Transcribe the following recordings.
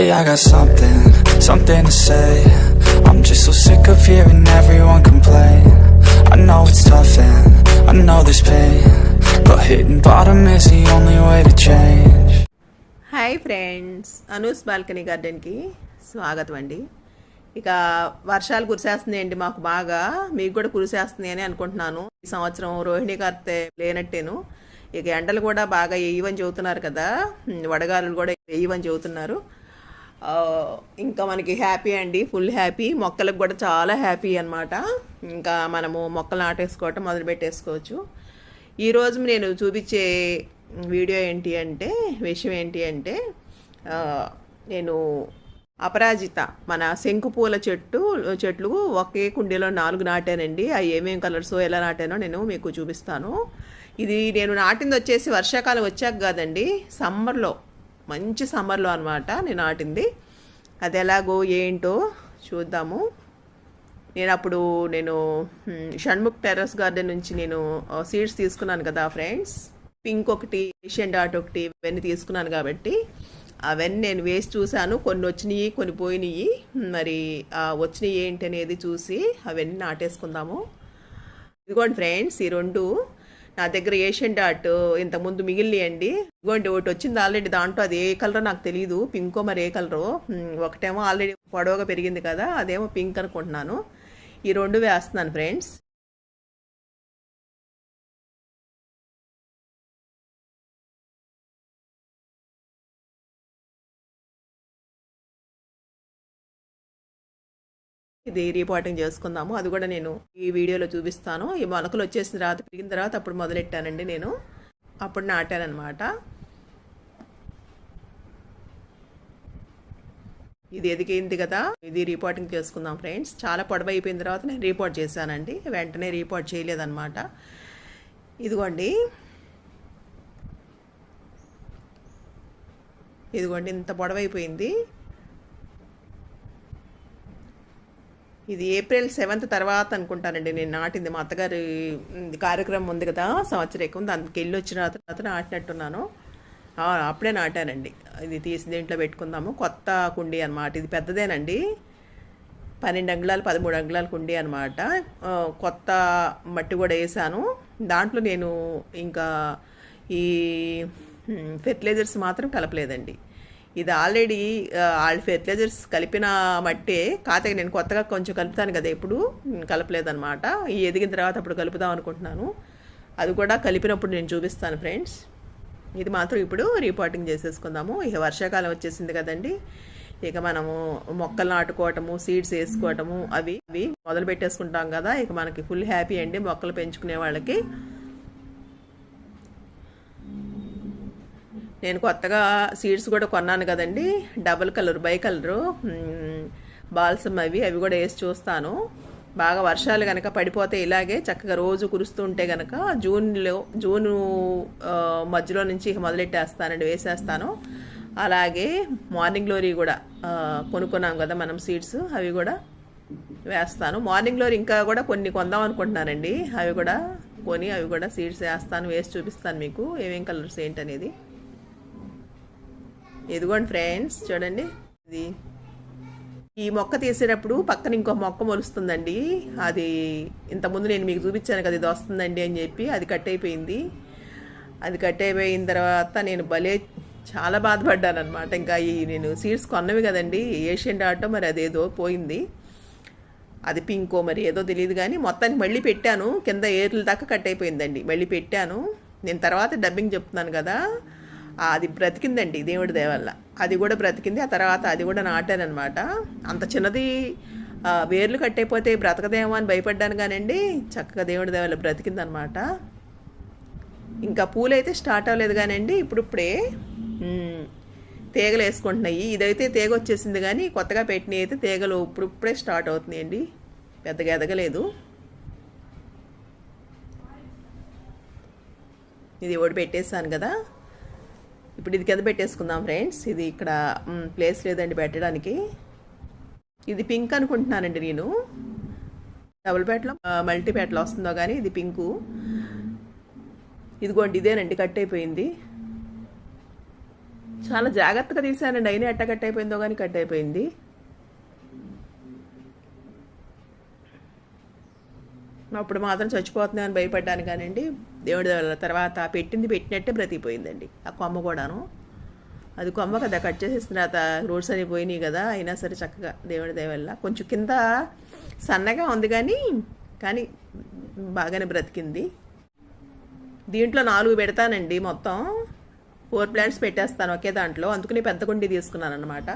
Hey, I got something, something to say. I'm just so sick of hearing everyone complain. I know it's tough and I know there's pain. But hitting bottom is the only way to change. Hi friends Anu's balcony గార్డెన్కి స్వాగతం అండి ఇక వర్షాలు కురిసేస్తున్నాయండి మాకు బాగా మీకు కూడా కురిసేస్తున్నాయి అని అనుకుంటున్నాను ఈ సంవత్సరం రోహిణి కార్తె లేనట్టేను ఇక ఎండలు కూడా బాగా వేయవని చెబుతున్నారు కదా ఉమ్, వడగాలులు కూడా వేయవని చెబుతున్నారు ఇంకా మనకి హ్యాపీ అండి ఫుల్ హ్యాపీ. మొక్కలకు కూడా చాలా హ్యాపీ అన్నమాట. ఇంకా మనము మొక్కలు నాటేసుకోవటం మొదలు పెట్టేసుకోవచ్చు. ఈరోజు నేను చూపించే వీడియో ఏంటి అంటే విషయం ఏంటి అంటే నేను అపరాజిత మన శంకుపూల చెట్టు చెట్లు ఒకే కుండీలో నాలుగు నాటానండి. అవి ఏమేమి కలర్స్ ఎలా నాటానో నేను మీకు చూపిస్తాను. ఇది నేను నాటింది వచ్చేసి వర్షాకాలం వచ్చాక కాదండి సమ్మర్లో మంచి సమ్మర్లో అనమాట నేను నాటింది అది ఎలాగో ఏంటో చూద్దాము. నేను అప్పుడు నేను షణ్ముఖ్ టెర్రస్ గార్డెన్ నుంచి నేను సీడ్స్ తీసుకున్నాను కదా ఫ్రెండ్స్. పింక్ ఒకటి ఏషియన్ డాట్ ఒకటి ఇవన్నీ తీసుకున్నాను కాబట్టి అవన్నీ నేను వేసి చూశాను. కొన్ని వచ్చినాయి కొన్ని పోయినాయి. మరి వచ్చినాయి ఏంటి అనేది చూసి అవన్నీ నాటేసుకుందాము. ఇదిగోండి ఫ్రెండ్స్ ఈ రెండు నా దగ్గర ఏషియన్ డాట్ ఇంతకుముందు మిగిలియండి ఇగోండి ఒకటి వచ్చింది ఆల్రెడీ దాంట్లో అది ఏ కలరో నాకు తెలియదు పింకో మరి ఏ కలరో ఒకటేమో ఆల్రెడీ పొడవగా పెరిగింది కదా అదేమో పింక్ అనుకుంటున్నాను. ఈ రెండు వేస్తున్నాను ఫ్రెండ్స్ ఇది రీపాటింగ్ చేసుకుందాము. అది కూడా నేను ఈ వీడియోలో చూపిస్తాను. ఈ మొలకలు వచ్చేసిన తర్వాత పెరిగిన తర్వాత అప్పుడు మొదలెట్టానండి నేను. అప్పుడు నాటానమాట ఇది ఎదిగింది కదా. ఇది రిపోర్టింగ్ చేసుకుందాం ఫ్రెండ్స్. చాలా పొడవు అయిపోయిన తర్వాత నేను రిపోర్ట్ చేశానండి. వెంటనే రిపోర్ట్ చేయలేదన్నమాట. ఇదిగోండి. ఇదిగోండి ఇంత పొడవైపోయింది. ఇది ఏప్రిల్ సెవెంత్ తర్వాత అనుకుంటానండి. నేను నాటింది. మా అత్తగారి కార్యక్రమం ఉంది కదా సంవత్సరం దానికి వెళ్ళి వచ్చిన తర్వాత నాటినట్టున్నాను. అప్పుడే నాటానండి. ఇది తీసి దీంట్లో పెట్టుకుందాము. కొత్త కుండీ అనమాట ఇది పెద్దదేనండి. పన్నెండు అంగుళాలు పదమూడు అంగుళాల కుండీ అనమాట కొత్త మట్టి కూడా వేసాను. దాంట్లో నేను ఇంకా ఈ ఫెర్టిలైజర్స్ మాత్రం కలపలేదండి. ఇది ఆల్రెడీ ఆల్ ఫెర్టిలైజర్స్ కలిపిన మట్టే కాకపోతే నేను కొత్తగా కొంచెం కలుపుతాను కదా ఎప్పుడు కలపలేదనమాట ఈ ఎదిగిన తర్వాత అప్పుడు కలుపుదాం అనుకుంటున్నాను. అది కూడా కలిపినప్పుడు నేను చూపిస్తాను ఫ్రెండ్స్ ఇది మాత్రం ఇప్పుడు రిపోర్టింగ్ చేసేసుకుందాము. ఇక వర్షాకాలం వచ్చేసింది కదండి. ఇక మనము మొక్కలు నాటుకోవటము సీడ్స్ వేసుకోవటము అవి అవి మొదలు పెట్టేసుకుంటాం కదా. ఇక మనకి ఫుల్ హ్యాపీ అండి మొక్కలు పెంచుకునే వాళ్ళకి. నేను కొత్తగా సీడ్స్ కూడా కొన్నాను కదండి. Double colour by colour. Balsam అవి అవి కూడా వేసి చూస్తాను. బాగా వర్షాలు కనుక పడిపోతే ఇలాగే చక్కగా రోజు కురుస్తూ ఉంటే కనుక జూన్లో జూను మధ్యలో నుంచి ఇక మొదలెట్టేస్తానండి వేసేస్తాను. అలాగే మార్నింగ్ గ్లోరీ కూడా కొనుక్కున్నాం కదా మనం సీడ్స్ అవి కూడా వేస్తాను. మార్నింగ్ గ్లోరీ ఇంకా కూడా కొన్ని కొందాం అనుకుంటున్నానండి. అవి కూడా కొని అవి కూడా సీడ్స్ వేస్తాను వేసి చూపిస్తాను మీకు ఏమేం కలర్స్ ఏంటనేది. ఎదుగోండి ఫ్రెండ్స్ చూడండి. ఇది ఈ మొక్క తీసేటప్పుడు పక్కన ఇంకో మొక్క మొలుస్తుందండి. అది ఇంతకుముందు నేను మీకు చూపించాను కదా ఇది వస్తుందండి అని చెప్పి అది కట్ అయిపోయింది. అది కట్ అయిపోయిన తర్వాత నేను భలే చాలా బాధపడ్డాను అనమాట ఇంకా ఈ నేను సీడ్స్ కొన్నవి కదండి ఏషియన్ ఆటో మరి అదేదో పోయింది. అది పింకో మరి ఏదో తెలియదు కానీ మొత్తానికి మళ్ళీ పెట్టాను. కింద ఏర్ల దాకా కట్ అయిపోయిందండి. మళ్ళీ పెట్టాను. నేను తర్వాత డబ్బింగ్ చెప్తున్నాను కదా. అది బ్రతికిందండి దేవుడి దేవల్ల అది కూడా బ్రతికింది ఆ తర్వాత అది కూడా నాటానమాట అంత చిన్నది వేర్లు కట్టయిపోతే బ్రతకదేమో అని భయపడ్డాను కానండి చక్కగా దేవుడి దేవల్ల బ్రతికిందనమాట. ఇంకా పూలు అయితే స్టార్ట్ అవ్వలేదు కానండి ఇప్పుడిప్పుడే తీగలు వేసుకుంటున్నాయి. ఇదైతే తీగ వచ్చేసింది కానీ కొత్తగా పెట్టినవి అయితే తీగలు ఇప్పుడిప్పుడే స్టార్ట్ అవుతున్నాయండి. పెద్దగా ఎదగలేదు. ఇది ఓడి పెట్టేసాను కదా. ఇప్పుడు ఇది కింద పెట్టేసుకుందాం ఫ్రెండ్స్. ఇది ఇక్కడ ప్లేస్ లేదండి పెట్టడానికి. ఇది పింక్ అనుకుంటున్నానండి నేను. డబుల్ బెడ్లో మల్టీ బెడ్లో వస్తుందో కానీ ఇది పింకు. ఇదిగోండి ఇదేనండి కట్ అయిపోయింది. చాలా జాగ్రత్తగా తీసానండి. అయినా ఎట్ట కట్ అయిపోయిందో కానీ కట్ అయిపోయింది. అప్పుడు మాత్రం చచ్చిపోతున్నాయి అని భయపడ్డాను కానివ్వండి దేవుడి దయ తర్వాత పెట్టింది పెట్టినట్టే బ్రతికిపోయిందండి. ఆ కొమ్మ కూడాను. అది కొమ్మ కదా కట్ చేసేసిన తర్వాత రోడ్స్ అని పోయినాయి కదా అయినా సరే చక్కగా దేవుడి దయవల్ల కొంచెం కింద సన్నగా ఉంది కానీ కానీ బాగానే బ్రతికింది. దీంట్లో నాలుగు పెడతానండి మొత్తం. ఫోర్ ప్లాంట్స్ పెట్టేస్తాను ఒకే దాంట్లో. అందుకని పెద్ద కుండి తీసుకున్నాను అనమాట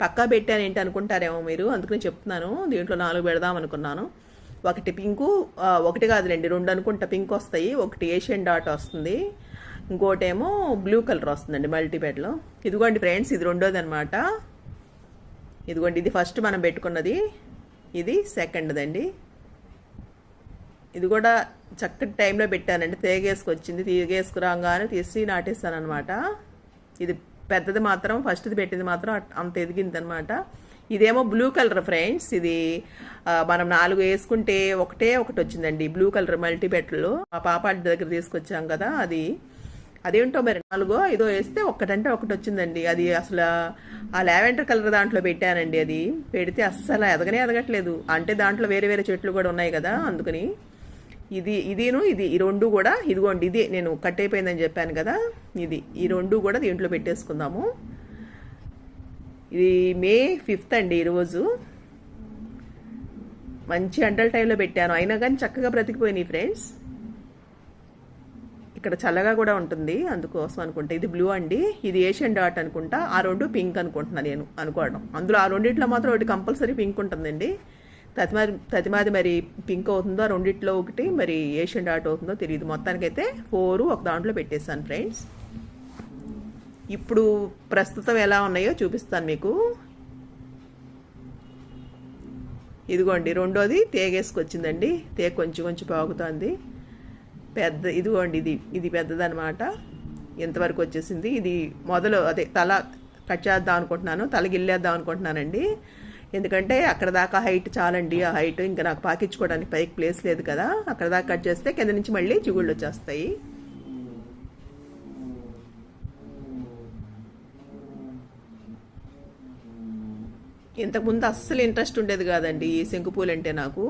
పక్కా పెట్టాను ఏంటి అనుకుంటారేమో మీరు అందుకని చెప్తున్నాను. దీంట్లో నాలుగు పెడదాం అనుకున్నాను ఒకటి పింకు ఒకటి కాదు రెండు అనుకుంటా పింక్ వస్తాయి. ఒకటి ఏషియన్ డాట్ వస్తుంది. ఇంకోటేమో బ్లూ కలర్ వస్తుందండి మల్టీపెడ్లో. ఇదిగోండి ఫ్రెండ్స్ ఇది రెండోది అనమాట ఇదిగోండి ఇది ఫస్ట్ మనం పెట్టుకున్నది. ఇది సెకండ్దండి. ఇది కూడా చక్కటి టైంలో పెట్టానండి. తేగేసుకొచ్చింది తీగేసుకురాగానే తీసి నాటేస్తాను అనమాట ఇది పెద్దది మాత్రం ఫస్ట్ది పెట్టింది మాత్రం అంత ఎదిగింది అనమాట ఇదేమో బ్లూ కలర్ ఫ్రెండ్స్ ఇది మనం నాలుగు వేసుకుంటే ఒకటే ఒకటి వచ్చిందండి బ్లూ కలర్ మల్టీబెట్లు మా పాప దగ్గర తీసుకొచ్చాం కదా అది. అదేంటో మరి నాలుగో ఐదో వేస్తే ఒక్కటంటే ఒకటి వచ్చిందండి. అది అసలు ఆ లావెండర్ కలర్ దాంట్లో పెట్టానండి అది. పెడితే అస్సలు ఎదగనే ఎదగట్లేదు. అంటే దాంట్లో వేరే వేరే చెట్లు కూడా ఉన్నాయి కదా అందుకని. ఇది ఇదిను ఇది ఈ రెండు కూడా ఇదిగోండి ఇది. నేను కట్ అయిపోయిందని చెప్పాను కదా ఇది. ఈ రెండు కూడా దీంట్లో పెట్టేసుకుందాము. ఇది మే ఫిఫ్త్ అండి ఈరోజు. మంచి అంటల టైంలో పెట్టాను. అయినా కానీ చక్కగా బ్రతికిపోయినాయి ఫ్రెండ్స్ ఇక్కడ చల్లగా కూడా ఉంటుంది. అందుకోసం అనుకుంటా. ఇది బ్లూ అండి. ఇది ఏషియన్ డాట్ అనుకుంటా. ఆ రెండు పింక్ అనుకుంటున్నా నేను అనుకోవడం. అందులో ఆ రెండిట్లో మాత్రం ఒకటి కంపల్సరీ పింక్ ఉంటుందండి. తతిమాది తతిమాది మరి పింక్ అవుతుందో ఆ రెండిట్లో ఒకటి మరి ఏషియన్ డాట్ అవుతుందో తెలియదు మొత్తానికైతే ఫోర్ ఒక దాంట్లో పెట్టేస్తాను ఫ్రెండ్స్ ఇప్పుడు ప్రస్తుతం ఎలా ఉన్నాయో చూపిస్తాను మీకు. ఇదిగోండి రెండోది తేగేసుకొచ్చిందండి. తేగ కొంచెం కొంచెం పాగుతోంది. పెద్ద ఇదిగోండి ఇది ఇది పెద్దదనమాట ఎంతవరకు వచ్చేసింది? ఇది మొదలు అదే తల కట్ చేద్దాం అనుకుంటున్నాను. తల గిల్లేద్దాం అనుకుంటున్నానండి. ఎందుకంటే అక్కడ దాకా హైట్ చాలండి. ఆ హైట్ ఇంకా నాకు పాకించుకోవడానికి పైకి ప్లేస్ లేదు కదా. అక్కడ దాకా కట్ చేస్తే కింద నుంచి మళ్ళీ చిగుళ్ళు వచ్చేస్తాయి. ఇంతకుముందు అస్సలు ఇంట్రెస్ట్ ఉండేది కాదండి ఈ శంకుపూలు అంటే నాకు.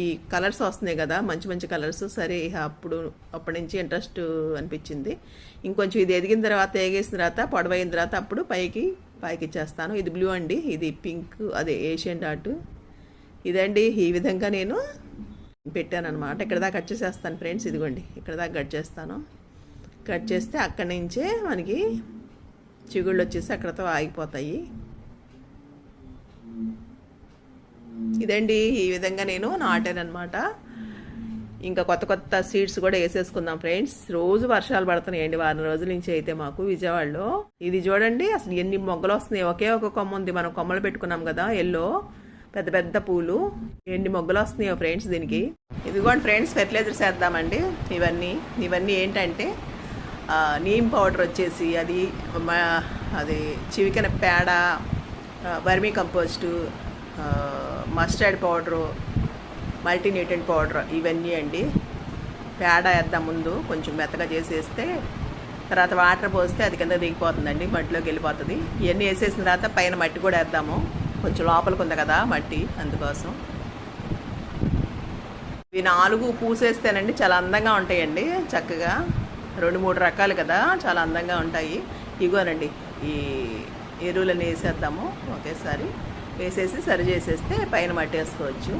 ఈ కలర్స్ వస్తున్నాయి కదా మంచి మంచి కలర్స్ సరే అప్పుడు అప్పటి నుంచి ఇంట్రెస్ట్ అనిపించింది. ఇంకొంచెం ఇది ఎదిగిన తర్వాత ఎగేసిన తర్వాత పొడవైన తర్వాత అప్పుడు పైకి పైకి ఇచ్చేస్తాను. ఇది బ్లూ అండి ఇది పింక్ అదే ఏషియన్ డాట్ ఇదండి ఈ విధంగా నేను పెట్టాను అనమాట ఇక్కడ దాకా కట్ చేసేస్తాను ఫ్రెండ్స్ ఇదిగోండి. ఇక్కడ దాకా కట్ చేస్తాను. కట్ చేస్తే అక్కడి నుంచే మనకి చిగుళ్ళు వచ్చేసి అక్కడతో ఆగిపోతాయి. ఇదండి ఈ విధంగా నేను నాటాను అనమాట ఇంకా కొత్త కొత్త సీడ్స్ కూడా వేసేసుకుందాం ఫ్రెండ్స్. రోజు వర్షాలు పడుతున్నాయండి. వారం రోజుల నుంచి అయితే మాకు విజయవాడలో. ఇది చూడండి అసలు ఎన్ని మొగ్గలు వస్తున్నాయి. ఒకే ఒక కొమ్మ ఉంది. మనం కొమ్మలు పెట్టుకున్నాం కదా ఎల్లో పెద్ద పెద్ద పూలు. ఎన్ని మొగ్గలు వస్తున్నాయో ఫ్రెండ్స్ దీనికి. ఇదిగోండి ఫ్రెండ్స్ ఫెర్టిలైజర్స్ వేద్దామండి ఇవన్నీ ఇవన్నీ ఏంటంటే నీమ్ పౌడర్ వచ్చేసి అది అది చివికన పేడ vermi compost mustard powder multi nutrient powder ఇవన్నీ అండి. పేడ వేద్దాం ముందు కొంచెం మెత్తగా చేసేస్తే తర్వాత వాటర్ పోస్తే అది కింద దిగిపోతుందండి మట్టిలోకి వెళ్ళిపోతుంది. ఇవన్నీ వేసేసిన తర్వాత పైన మట్టి కూడా వేద్దాము. కొంచెం లోపలికి ఉంది కదా మట్టి అందుకోసం. ఇవి నాలుగు పూసేస్తేనండి చాలా అందంగా ఉంటాయండి చక్కగా. రెండు మూడు రకాలు కదా చాలా అందంగా ఉంటాయి. ఇగోనండి ఈ ఎరువులన్నీ వేసేద్దాము ఒకేసారి. వేసేసి సరి చేసేస్తే పైన మట్టేసుకోవచ్చు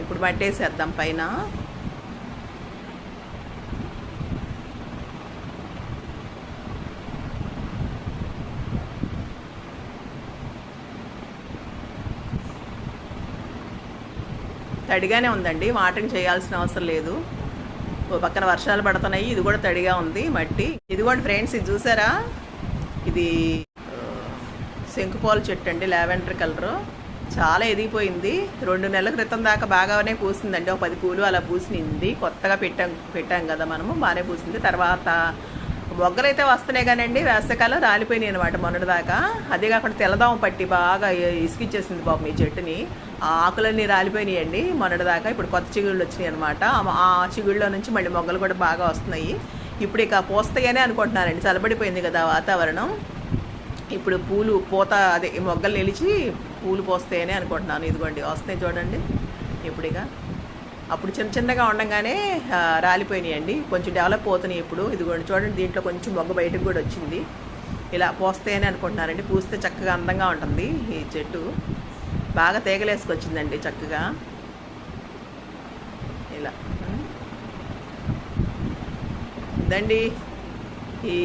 ఇప్పుడు మట్టేసేద్దాం పైన. తడిగానే ఉందండి వాటరింగ్ చేయాల్సిన అవసరం లేదు. ఓ పక్కన వర్షాలు పడుతున్నాయి ఇది కూడా తడిగా ఉంది మట్టి. ఇదిగోండి ఫ్రెండ్స్ ఇది చూసారా? ఇది ఆ, శంకుపోల చెట్టు అండి లావెండర్ కలర్. చాలా ఎదిగిపోయింది. రెండు నెలల క్రితం దాకా బాగానే పూసిందండి. ఒక పది పూలు అలా పూసినింది. కొత్తగా పెట్టాం పెట్టాం కదా మనము బాగానే పూసింది. తర్వాత మొగ్గలు అయితే వస్తున్నాయి కానండి వేసవికాలం రాలిపోయినాయి అనమాట మొన్నటిదాకా. అదే కాకుండా తెల్లదామ పట్టి బాగా ఇసుకిచ్చేసింది బాబు మీ చెట్టుని. ఆ ఆకులన్నీ రాలిపోయినాయండి మొన్నటిదాకా. ఇప్పుడు కొత్త చిగుళ్ళు వచ్చినాయి అనమాట ఆ చిగుళ్ళలో నుంచి మళ్ళీ మొగ్గలు కూడా బాగా వస్తున్నాయి. ఇప్పుడు ఇక పోస్తాయనే అనుకుంటున్నానండి చల్లబడిపోయింది కదా వాతావరణం. ఇప్పుడు పూలు పూత అదే మొగ్గలు నిలిచి పూలు పోస్తాయని అనుకుంటున్నాను. ఇదిగోండి వస్తాయి చూడండి. ఇప్పుడు ఇక అప్పుడు చిన్న చిన్నగా ఉండగానే రాలిపోయినాయండి. కొంచెం డెవలప్ అవుతున్నాయి ఇప్పుడు. ఇదిగోండి చూడండి దీంట్లో కొంచెం మొగ్గ బయటకు కూడా వచ్చింది. ఇలా పోస్తాయని అనుకుంటున్నానండి పూస్తే చక్కగా అందంగా ఉంటుంది ఈ చెట్టు. బాగా తీగలేసుకొచ్చిందండి చక్కగా. ఇలా. ఇదండి ఈ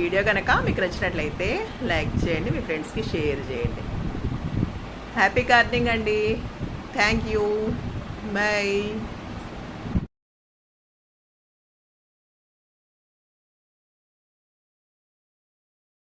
వీడియో కనుక మీకు నచ్చినట్లయితే లైక్ చేయండి మీ ఫ్రెండ్స్కి షేర్ చేయండి. హ్యాపీ గార్డెనింగ్ అండి. Thank you. Bye.